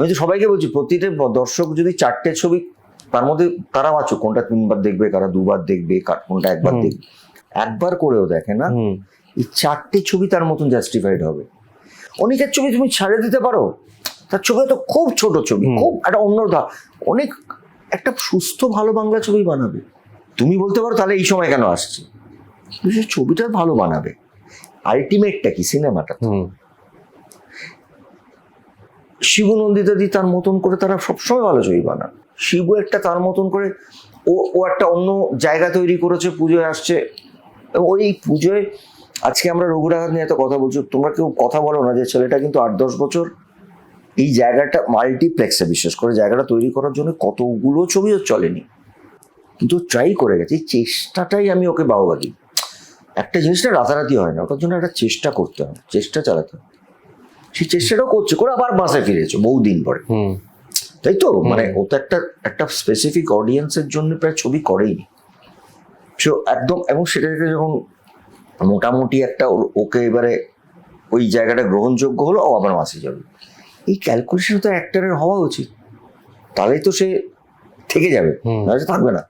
আমি তো সবাইকে বলছি প্রতিটা দর্শক যদি চারটে ছবি তার মধ্যে তারা বাঁচো কোনটা তিনবার দেখবে কারা দুবার দেখবে কোনটা একবার দেখবে। একবার করেও দেখে না এই চারটে ছবি তার মতন জাস্টিফাইড হবে। অনেকের ছবি তুমি ছাড়ে দিতে পারো তার ছবি তো খুব ছোট ছবি খুব একটা অন্য অনেক একটা সুস্থ ভালো বাংলা ছবি বানাবে। তুমি বলতে পারো তাহলে এই সময় কেন আসছে? ছবিটা ভালো বানাবে। আলটিমেটটা কি? সিনেমাটা হুম শিবু নন্দিতাদি তার মতন করে তারা সবসময় ভালো ছবি বানান। শিবু একটা তার মতন করে ও ও একটা অন্য জায়গা তৈরি করেছে, পুজোয় আসছে। ওই পুজোয় আজকে আমরা রঘুরাঘাত নিয়ে এত কথা বলছি, তোমরা কেউ কথা বলো না যে ছেলেটা কিন্তু আট দশ বছর এই জায়গাটা মাল্টিপ্লেক্সে বিশেষ করে জায়গাটা তৈরি করার জন্য কতগুলো ছবিও চলেনি। কিন্তু ট্রাই করে গেছে, এই চেষ্টাটাই আমি ওকে বাহবা দিই। একটা জিনিসটা রাতারাতি হয় না, ওটার জন্য একটা চেষ্টা করতে হবে চেষ্টা চালাতে হবে সেই চেষ্টাটাও করছে করে আবার বাসে ফিরেছে বহুদিন পরে। তাই তো? মানে ও তো একটা একটা স্পেসিফিক অডিয়েন্সের জন্য প্রায় ছবি করেই সো একদম এবং সেটাকে যখন মোটামুটি একটা ওকে এবারে ওই জায়গাটা গ্রহণযোগ্য হলো ও আবার মাসে যাবে। এই ক্যালকুলেশন তো অ্যাক্টরের হওয়া উচিত। তাহলেই তো সে থেকে যাবে। নাহলে থাকবে না।